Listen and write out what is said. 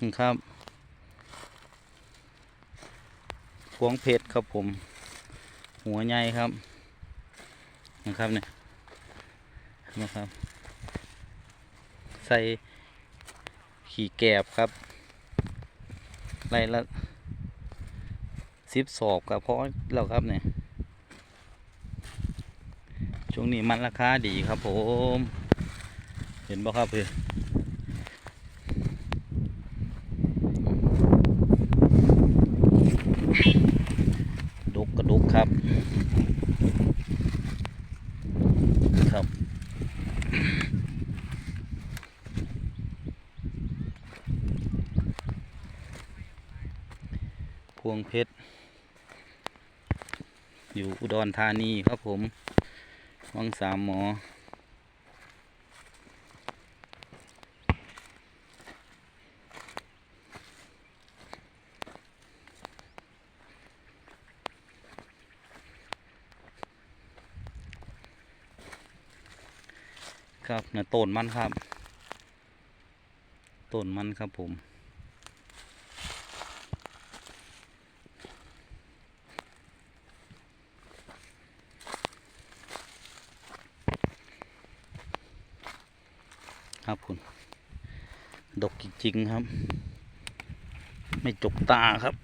ครับพวงเพชรครับผม หัวใหญ่ครับนะครับเนี่ยนะครับ ใส่ขี่แกบครับไรละสิบสอบกับเพอแล้วครับเนี่ยช่วงนี้มันราคาดีครับผม เห็นบ่ครับเพี่ดุกกระดุก ครับ ครับ พวงเพชร อยู่อุดรธานีครับผม วังสามหมอ ครับเนี่ยต้นมันครับต้นมันครับผม ครับคุณดกจริงๆครับ ไม่จกตาครับ